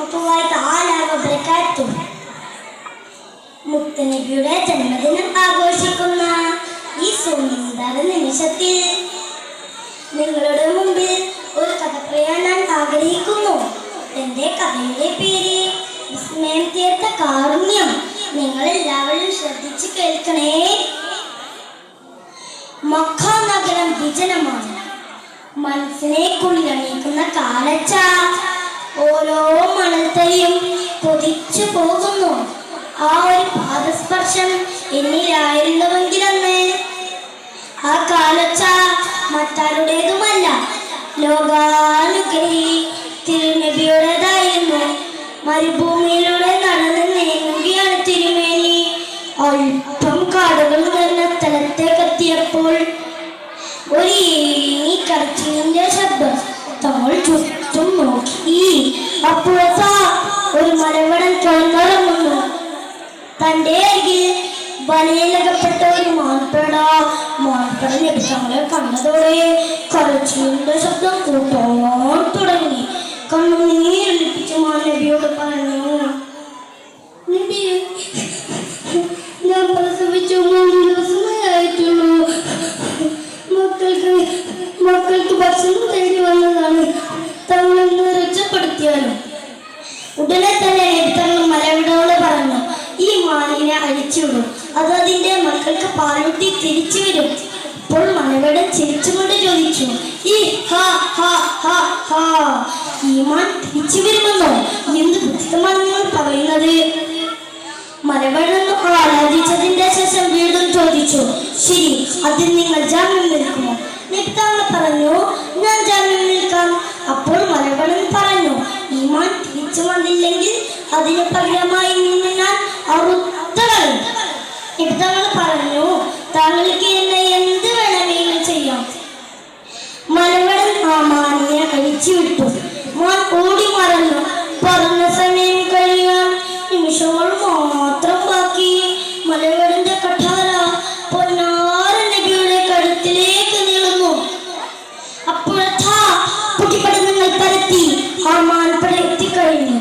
തആല വബറകാതുഹു മുത്തനബിയുടെ ജന്മദിനം ആഘോഷിക്കുന്ന ഈ സുന്ദര നിമിഷത്തിൽ നിങ്ങളുടെ മുമ്പിൽ ഒരു കഥ പറയാൻ ഞാൻ ആഗ്രഹിക്കുന്നു. എന്റെ കഥയുടെ പേര് വിസ്മയം തീർത്ത കാരുണ്യം. നിങ്ങൾ എല്ലാവരും ശ്രദ്ധിച്ചു കേൾക്കണേ. മക്ക നഗരം വിജനമാണ്. മനസ്സിനെ കുളിരണിയിക്കുന്ന കാലച്ച ഓരോ മണൽത്തരിയും കൊതിച്ചു പോകുന്നു. ആ ഒരു പാദസ്പർശം എന്നിലായിരുന്നുവെങ്കിലെന്ന്. ആ കാലച്ച മറ്റാരുടേതുമല്ല. ലോകാനുഗ്രഹി തിരുനബിയുടേതായിരുന്നു മരുഭൂമിയിലൂടെ നടന്ന് നീങ്ങുകയാണ് തിരുമേനി. അല്പം കാടുകൾ നിറഞ്ഞ സ്ഥലത്തേക്കെത്തിയപ്പോൾ ഒരു ഈ കറച്ചിലിന്റെ ശബ്ദം തങ്ങൾ ചുറ്റും നോക്കി അപ്പോഴത്താ ഒരു മലവടൻ തുറന്നിറങ്ങുന്നു തന്റെ അരികിൽ വലയിലകപ്പെട്ട ഒരു മാൻപേട മാൻപേട ലഭിച്ചങ്ങളെ കണ്ടതോടെ കരച്ചിലിന്റെ ശബ്ദം കൂട്ടാൻ അഴിച്ചുവിടും അത് അതിന്റെ മക്കൾക്ക് പാലൂട്ടി തിരിച്ചു വരും. അപ്പോൾ മലവിടൻ ചിരിച്ചുകൊണ്ട് ചോദിച്ചു ഈ ഹാ ഹാ ഹാ ഹാ ഈ മാൻ തിരിച്ചു വരുമെന്നോ? എന്ത് ബുദ്ധിതമാണ് നിങ്ങൾ പറയുന്നത്? മലവെള്ളം ആരാധിച്ചതിന്റെ ശേഷം വീണ്ടും ചോദിച്ചു ശരി അതിൽ നിങ്ങൾ ജാമ്യം നിൽക്കുമോ? നിൽക്കാന്ന് പറഞ്ഞു ഞാൻ ജാമ്യം നിൽക്കാം. അപ്പോൾ മലവെള്ളം പറഞ്ഞു ഈമാൻ തിരിച്ചു വന്നില്ലെങ്കിൽ അതിന് പകരമായി നിബ്തങ്ങൾ പറഞ്ഞു താങ്കൾക്ക് എന്നെ എന്ത് വേണമെങ്കിലും ചെയ്യാം. മലവടൻ ആ മാനിയെ കഴിച്ചു വിട്ടു മോൻ ഓടി മറന്നു. പറഞ്ഞ സമയം കഴിയാൻ നിമിഷങ്ങൾ മാത്രം ബാക്കി. മലവടന്റെ കഠാര പൊന്നാര നബിയുടെ കഴുത്തിലേക്ക് നീളുന്നു. അപ്പോഴത്താ പൊട്ടിപ്പടങ്ങൾ പരത്തി ആ മാൻപട എത്തിക്കഴിഞ്ഞു.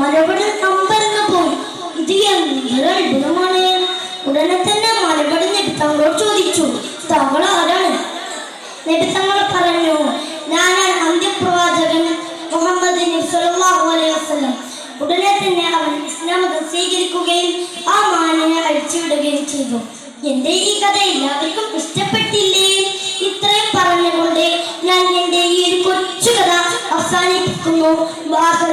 മലവടൻ അമ്പരന്ന് പോയി ഇത് എന്തൊരു അത്ഭുതമാണ് ഉടനെ തന്നെ മറുപടി നബി ചോദിച്ചു. താങ്കൾ ആരാണ് നബി തങ്ങൾ പറഞ്ഞു ഞാനാണ് അന്ത്യപ്രവാചകൻ മുഹമ്മദ് വസല്ലം. ഉടനെ തന്നെ അവൻ ഇസ്ലാം സ്വീകരിക്കുകയും ആ മാനിനെ അഴിച്ചുവിടുകയും ചെയ്തു. എന്റെ ഈ കഥ എല്ലാവർക്കും ഇഷ്ടപ്പെട്ടില്ലേ? ഇത്രയും പറഞ്ഞുകൊണ്ട് ഞാൻ എന്റെ ഈ ഒരു കൊച്ചു കഥ അവസാനിപ്പിക്കുന്നു. വാഹർ